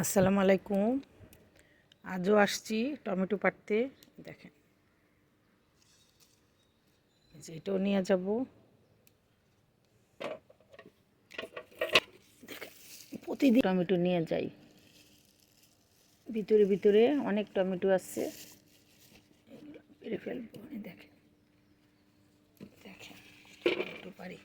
আসসালামু আলাইকুম। আজও আসছি টমেটো পাড়তে। দেখেন। এটাও নিয়ে যাব। প্রতিদিন টমেটো নিয়ে যাই। ভিতরে ভিতরে অনেক টমেটো পেরে ফেলব। দেখেন। দেখেন, টমেটো পারি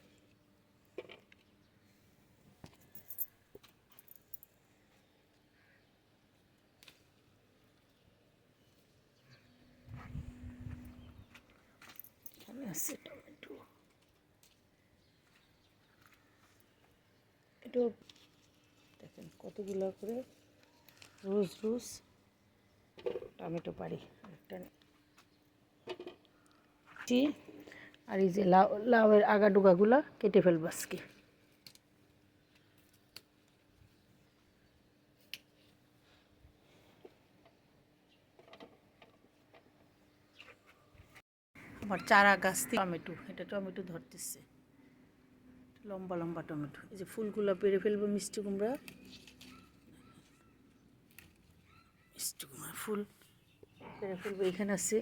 এখানে আছে টমেটো এটাও দেখেন কতগুলো করে রোজ রোজ টমেটো পারি একটা। আর এই যে লাউ লাউয়ের আগা ডোগাগুলো কেটে ফেলব আজকে আমার চারা গাছ টমেটো, এটা টমেটো ধরতেছে। লম্বা লম্বা টমেটো। এই যে ফুলগুলো পেরে ফেলব মিষ্টি কুমড়া। মিষ্টি কুমড়া ফুল পেরে ফেলব, এখানে আছে।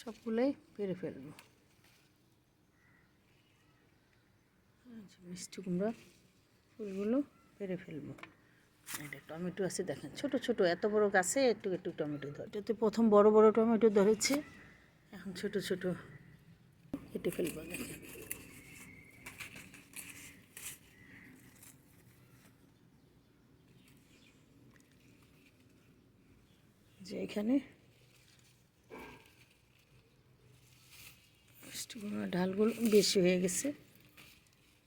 সবগুলোই পেরে ফেলব। মিষ্টি কুমড়া ফুলগুলো পেরে ফেলব। এটা টমেটো আছে দেখেন ছোট ছোট এত বড় গাছে একটু একটু টমেটো ধরে। এটাতে প্রথম বড় বড় টমেটো ধরেছে। এখন ছোট ছোট কেটে ফেলব দেখেন। যে এখানে ঢালগুলো বেশি হয়ে গেছে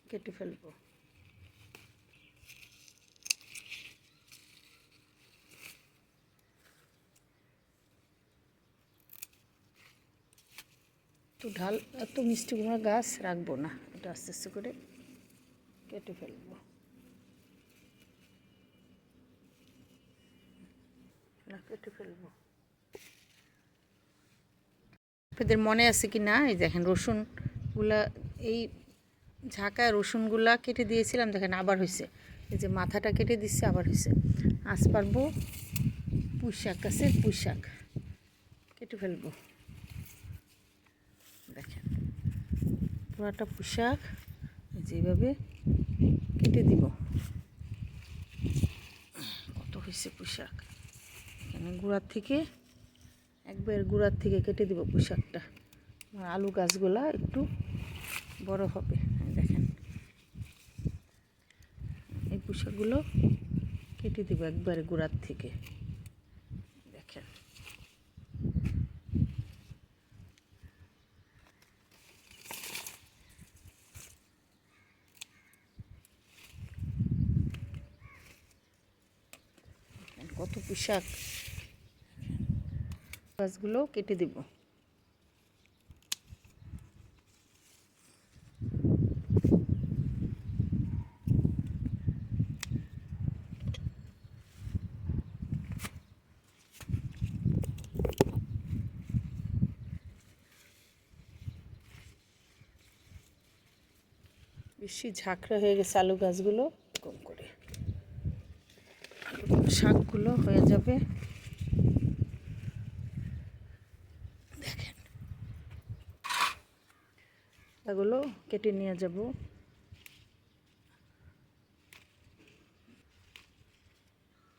কেটে ফেলব। তো ঢাল এত মিষ্টি কুমড়া গাছ রাখব না, এটা আস্তে আস্তে করে কেটে ফেলব। কেটে আপনাদের মনে আছে কি না? এই দেখেন, রসুনগুলা, এই ঝাঁকায় রসুনগুলা কেটে দিয়েছিলাম, দেখেন আবার হয়েছে এই যে মাথাটা কেটে দিচ্ছে, আবার হয়েছে আজ পারব পুঁই শাক গাছের পুঁই শাক কেটে ফেলব দেখেন পুরাটা পোশাক যেভাবে কেটে দিব। কত হয়েছে পোশাক? এখানে গুঁড়ার থেকে একবার গুঁড়ার থেকে কেটে দিব পোশাকটা। আলু গাছগুলা একটু বড় হবে, দেখেন। এই পোশাকগুলো কেটে দিব একবারে গুঁড়ার থেকে দেখেন কত পোশাক। গাছগুলো কেটে দিব। বেশি ঝাঁকড়া হয়ে গেছে আলু গাছগুলো। শাকগুলো হয়ে যাবে। দেখেন। এগুলো কেটে নিয়ে যাব।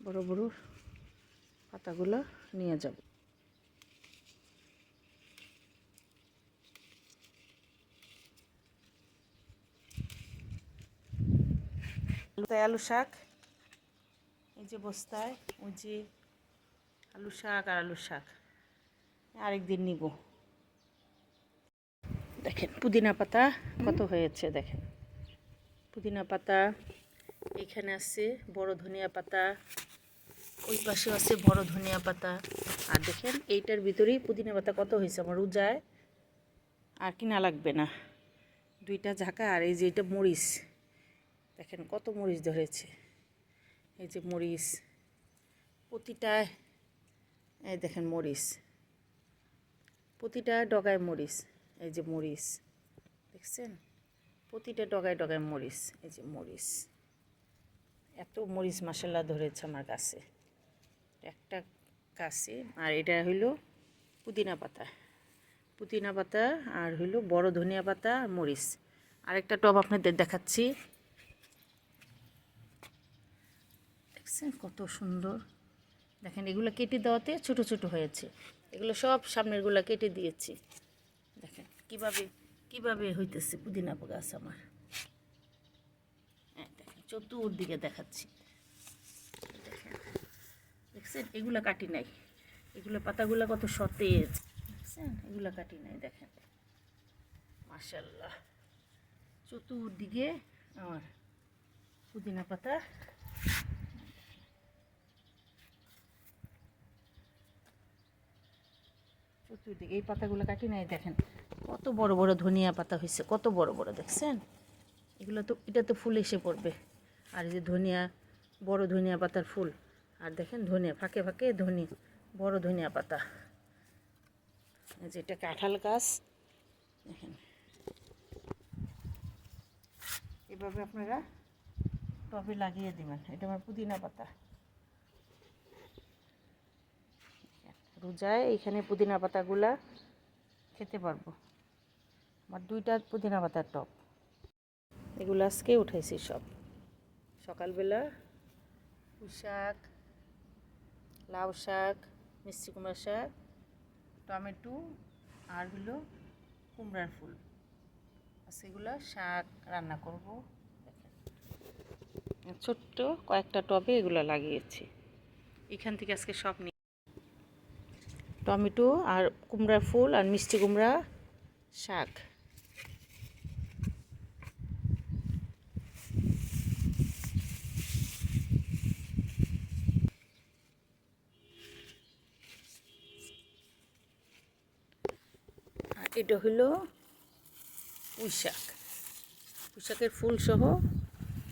বড় বড় পাতাগুলো নিয়ে যাব। আলু শাক। এই যে বস্তায়, ওই যে আলু শাক আর আলু শাক। আরেকদিন নিব। দেখেন, পুদিনা পাতা কত হয়েছে দেখেন। পুদিনা পাতা এখানে আছে, বড় ধনিয়া পাতা, ওই পাশেও আছে বড় ধনিয়া পাতা। আর দেখেন, এইটার ভিতরেই পুদিনা পাতা কত হয়েছে আমার উজায় আর কিনা লাগবে না। দুইটা ঝাঁকা আর এই যে এটা মরিচ। দেখেন, কত মরিচ ধরেছে। এই যে মরিচ, প্রতিটা, এই দেখেন মরিচ, প্রতিটা ডগায় মরিচ, এই যে মরিচ, দেখছেন? প্রতিটা ডগায় ডগায় মরিচ, এই যে মরিচ। এত মরিচ মশলা ধরেছে আমার কাছে। একটা কাছে, আর এটা হইল পুদিনা পাতা। পুদিনা পাতা আর হইল বড় ধনিয়া পাতা আর মরিচ। আরেকটা টব আপনাদের দেখাচ্ছি। দেখছেন? কত সুন্দর। দেখেন, এগুলো কেটে দেওয়াতে ছোট ছোট হয়েছে। এগুলো সব সামনেরগুলো কেটে দিয়েছি। দেখেন, কীভাবে কীভাবে হইতেছে পুদিনা গাছ আমার। হ্যাঁ দেখেন দেখাচ্ছি। দেখেন, দেখছেন? এগুলো কাটি নাই। এগুলো পাতাগুলো কত সতেজ। দেখছেন? এগুলো কাটি নাই, দেখেন। মাশাল্লাহ চতুর্দিকে আমার পুদিনা পাতা চতুর্দিকে এই পাতাগুলো কাটি নাই, দেখেন। কত বড় বড় ধনিয়া পাতা হয়েছে, কত বড় বড়, দেখছেন? এগুলো তো এটা তো ফুল এসে পড়বে। আর এই যে ধনিয়া, বড় ধনিয়া পাতার ফুল। আর দেখেন ধনিয়া, ফাঁকে ফাঁকে ধনি, বড় ধনিয়া পাতা। এই যে এটা কাঁঠাল গাছ। দেখেন। এভাবে আপনারা টবে লাগিয়ে দিবেন। এটা আমার পুদিনা পাতা। রোজায় এইখানে পুদিনা পাতাগুলা খেতে পারব। আমার দুইটা পুদিনা পাতার টব এগুলো আজকে উঠাইছি সব। সকালবেলা শাক, লাউ শাক, মিষ্টি কুমড়া শাক, টমেটো আর হলো কুমড়ার ফুল। এগুলো শাক রান্না করব। ছোট্ট কয়েকটা টবে এগুলো লাগিয়েছি। এখান থেকে আজকে সব নিয়ে টমেটো আর কুমড়ার ফুল আর মিষ্টি কুমড়া শাক। এটা হলো পুঁই শাক। শাকের ফুল সহ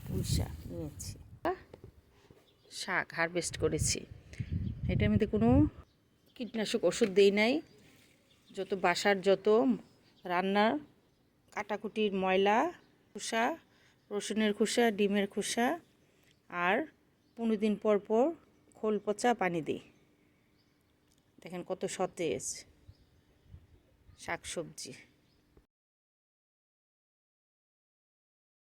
পুঁই শাক নিয়েছি। শাক হারভেস্ট করেছি। এটার মধ্যে কোনো কীটনাশক ওষুধ দেই নাই। যত বাসার যত রান্নার কাটাকুটির ময়লা, খোসা, রসুনের খোসা, ডিমের খোসা আর পনেরো দিন পর পর খোল পচা পানি দিই। দেখেন কত সতেজ শাক সবজি